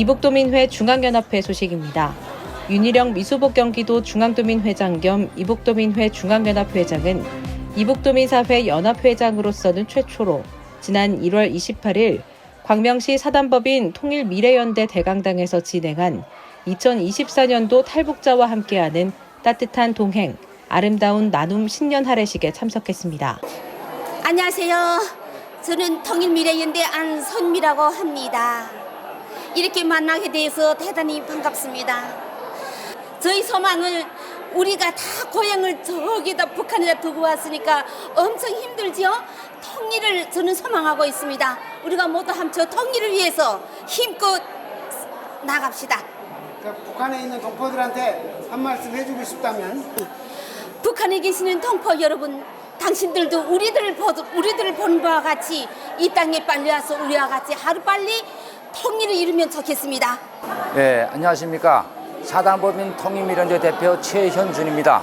이북도민회 중앙연합회 소식입니다. 윤희령 미수복 경기도 중앙도민회장 겸 이북도민회 중앙연합회장은 이북도민사회 연합회장으로서는 최초로 지난 1월 28일 광명시 사단법인 통일미래연대 대강당에서 진행한 2024년도 탈북자와 함께하는 따뜻한 동행, 아름다운 나눔 신년 할애식에 참석했습니다. 안녕하세요. 저는 통일미래연대 안선미라고 합니다. 이렇게 만나게 돼서 대단히 반갑습니다. 저희 소망을 우리가 다 고향을 저기다 북한에다 두고 왔으니까 엄청 힘들지요? 통일을 저는 소망하고 있습니다. 우리가 모두 함쳐 통일을 위해서 힘껏 나갑시다. 그러니까 북한에 있는 동포들한테 한 말씀 해주고 싶다면 북한에 계시는 동포 여러분, 당신들도 우리들을 보 우리들을 본 바와 같이 이 땅에 빨리 와서 우리와 같이 하루 빨리 통일을 이루면 좋겠습니다. 네, 안녕하십니까. 사단법인 통일미련대 대표 최현준입니다.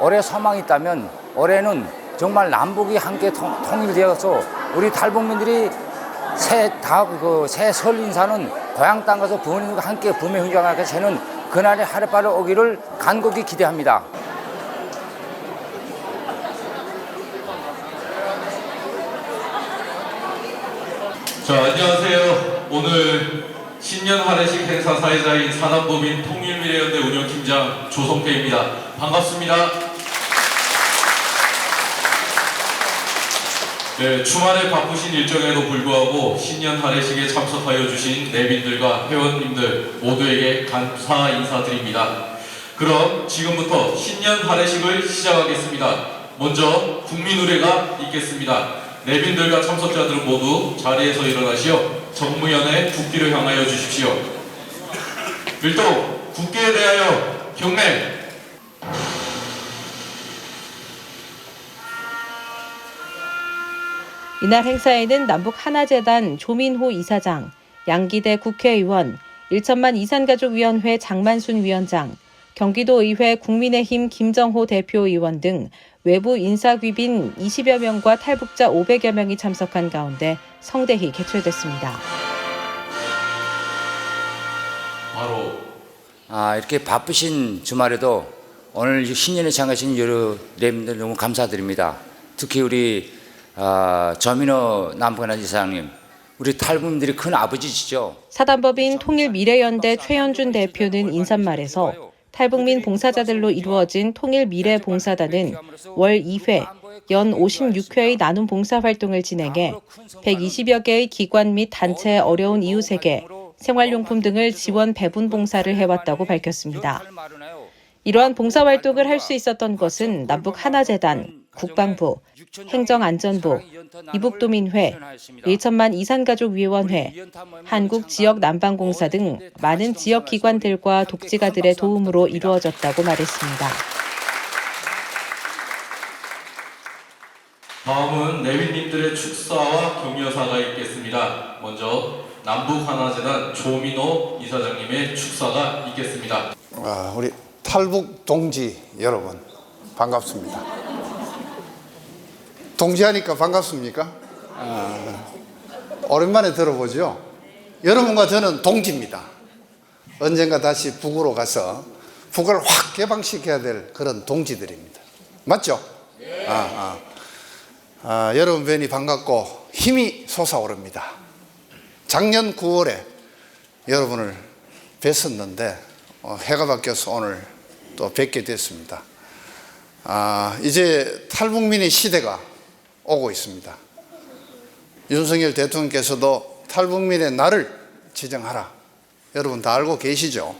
올해 소망이 있다면 올해는 정말 남북이 함께 통, 통일되어서 우리 탈북민들이 새다그새 설 인사는 고향 땅 가서 부모님과 함께 부메 훈장하게 되는 그날이 하루빨리 오기를 간곡히 기대합니다. 자, 안녕하세요. 오늘 신년 할애식 행사 사회자인 산업법인 통일미래연대 운영팀장 조성태입니다. 반갑습니다. 네, 주말에 바쁘신 일정에도 불구하고 신년 할애식에 참석하여 주신 내빈들과 회원님들 모두에게 감사 인사드립니다. 그럼 지금부터 신년 할애식을 시작하겠습니다. 먼저 국민 의례가 있겠습니다. 내빈들과 참석자들은 모두 자리에서 일어나시어 정무연의 국기를 향하여 주십시오. 일동 국기에 대하여 경례. 이날 행사에는 남북 하나재단 조민호 이사장, 양기대 국회의원, 일천만 이산가족위원회 장만순 위원장, 경기도의회 국민의힘 김정호 대표의원 등 외부 인사귀빈 20여 명과 탈북자 500여 명이 참석한 가운데 성대히 개최됐습니다. 바로 아, 이렇게 바쁘신 주말에도 오늘 신년에 참가하신 여러 내민들 너무 감사드립니다. 특히 우리 아, 저민호 남북한 이사장님, 우리 탈북민들이 큰 아버지시죠. 사단법인 통일미래연대 최현준 대표는 인사말에서 탈북민 봉사자들로 이루어진 통일 미래 봉사단은 월 2회, 연 56회의 나눔 봉사 활동을 진행해 120여 개의 기관 및 단체의 어려운 이웃에게 생활용품 등을 지원 배분 봉사를 해왔다고 밝혔습니다. 이러한 봉사 활동을 할 수 있었던 것은 남북 하나재단, 국방부, 행정안전부, 이북도민회, 1천만 이산가족위원회, 한국지역난방공사 등 많은 지역기관들과 독지가들의 도움으로 이루어졌다고 말했습니다. 다음은 내빈님들의 축사와 격려사가 있겠습니다. 먼저 남북 하나재단 조민호 이사장님의 축사가 있겠습니다. 아, 우리 탈북 동지 여러분 반갑습니다. 동지하니까 반갑습니까? 아, 오랜만에 들어보죠. 여러분과 저는 동지입니다. 언젠가 다시 북으로 가서 북을 확 개방시켜야 될 그런 동지들입니다. 맞죠? 아, 아. 아, 여러분 뵈니 반갑고 힘이 솟아오릅니다. 작년 9월에 여러분을 뵀었는데 어, 해가 바뀌어서 오늘 또 뵙게 됐습니다. 아, 이제 탈북민의 시대가 오고 있습니다. 윤석열 대통령께서도 탈북민의 날을 지정하라. 여러분 다 알고 계시죠?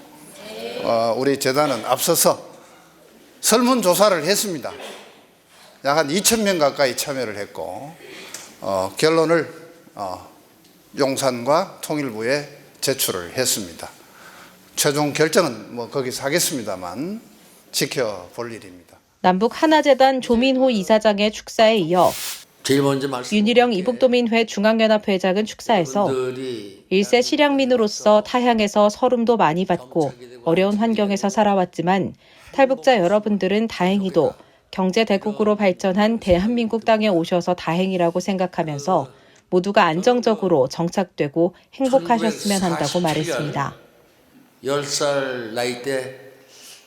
어, 우리 재단은 앞서서 설문조사를 했습니다. 약 한 2천 명 가까이 참여를 했고 어, 결론을 어, 용산과 통일부에 제출을 했습니다. 최종 결정은 뭐 거기서 하겠습니다만 지켜볼 일입니다. 남북 하나재단 조민호 이사장의 축사에 이어. 윤희령 이북도민회 중앙연합회장은 축사에서 일세 실향민으로서 타향에서 서름도 많이 받고 어려운 환경에서 살아왔지만 탈북자 여러분들은 다행히도 경제 대국으로 발전한 대한민국 땅에 오셔서 다행이라고 생각하면서 모두가 안정적으로 정착되고 행복하셨으면 한다고 말했습니다. 10살 나이 때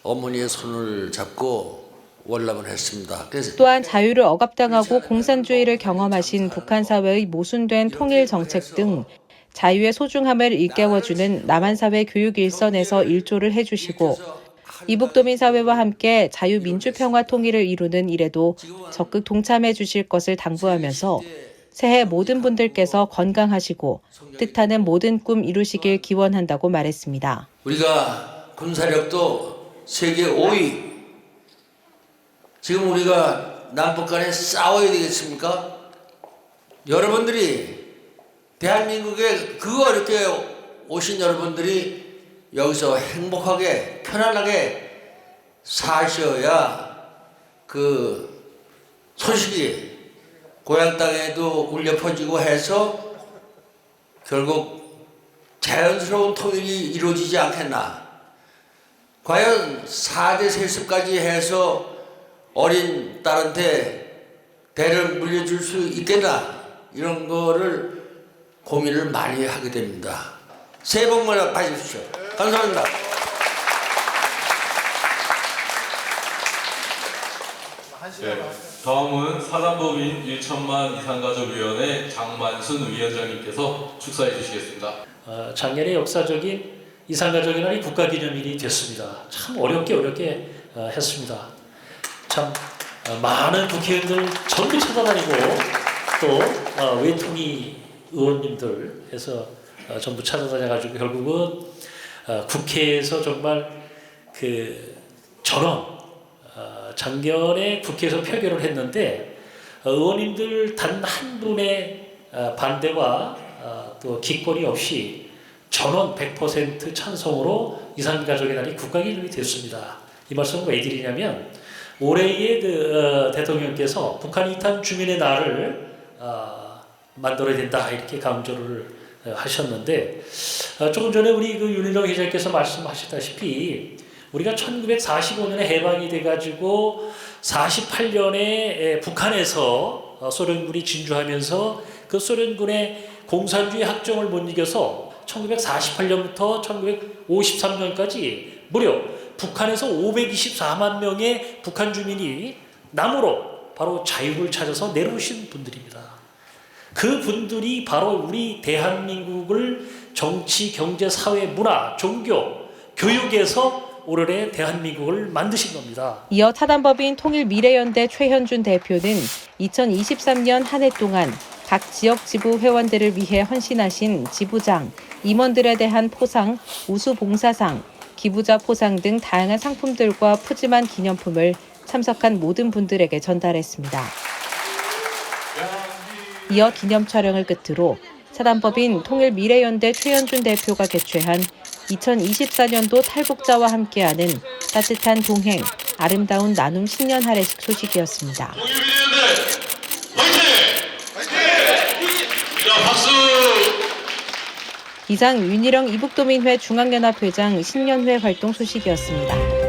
어머니의 손을 잡고 월남을 했습니다. 또한 자유를 억압당하고 공산주의를 경험하신 북한 사회의 모순된 통일 정책 등 자유의 소중함을 일깨워주는 남한사회 교육 일선에서 일조를 해주시고 이북도민 사회와 함께 자유 민주 평화 통일을 이루는 일에도 적극 동참해 주실 것을 당부하면서 새해 모든 분들께서 건강하시고 뜻하는 모든 꿈 이루시길 기원한다고 말했습니다. 우리가 군사력도 세계 5위. 지금 우리가 남북 간에 싸워야 되겠습니까? 여러분들이 대한민국에 그 어렵게 오신 여러분들이 여기서 행복하게 편안하게 사셔야 그 소식이 고향 땅에도 울려 퍼지고 해서 결국 자연스러운 통일이 이루어지지 않겠나. 과연 4대 세습까지 해서 어린 딸한테 대를 물려줄 수 있겠나. 이런 거를 고민을 많이 하게 됩니다. 새해 복 많이 받으십시오. 감사합니다. 네. 다음은 사단법인 1천만 이산가족위원회 장만순 위원장님께서 축사해 주시겠습니다. 어, 작년에 역사적인 이산가족의 날이 국가기념일이 됐습니다. 참 어렵게 어렵게 어, 했습니다. 참 어, 많은 국회의원들 전부 찾아다니고 또 어, 외통위 의원님들 해서 어, 전부 찾아다녀가지고 결국은 어, 국회에서 정말 그 저런 어, 작년에 국회에서 표결을 했는데 어, 의원님들 단 한 분의 어, 반대와 어, 또 기권이 없이 전원 100% 찬성으로 이산가족의 날이 국가기념이 됐습니다. 이 말씀을 왜 드리냐면 올해의 그 어, 대통령께서 북한 이탄 주민의 날을 어, 만들어야 된다 이렇게 강조를 어, 하셨는데 어, 조금 전에 우리 그 윤일영 회장께서 말씀하셨다시피 우리가 1945년에 해방이 돼가지고 48년에 북한에서 어, 소련군이 진주하면서 그 소련군의 공산주의 학정을 못 이겨서 1948년부터 1953년까지 무려 북한에서 524만 명의 북한 주민이 남으로 바로 자유를 찾아서 내려오신 분들입니다. 그 분들이 바로 우리 대한민국을 정치, 경제, 사회, 문화, 종교, 교육에서 오늘의 대한민국을 만드신 겁니다. 이어 타단법인 통일미래연대 최현준 대표는 2023년 한 해 동안 각 지역 지부 회원들을 위해 헌신하신 지부장, 임원들에 대한 포상, 우수봉사상, 기부자 포상 등 다양한 상품들과 푸짐한 기념품을 참석한 모든 분들에게 전달했습니다. 이어 기념 촬영을 끝으로 사단법인 통일미래연대 최현준 대표가 개최한 2024년도 탈북자와 함께하는 따뜻한 동행, 아름다운 나눔 신년 할애식 소식이었습니다. 통일비대연대 화이팅! 화이팅! 자 박수! 이상 윤희령 이북도민회 중앙연합회장 신년회 활동 소식이었습니다.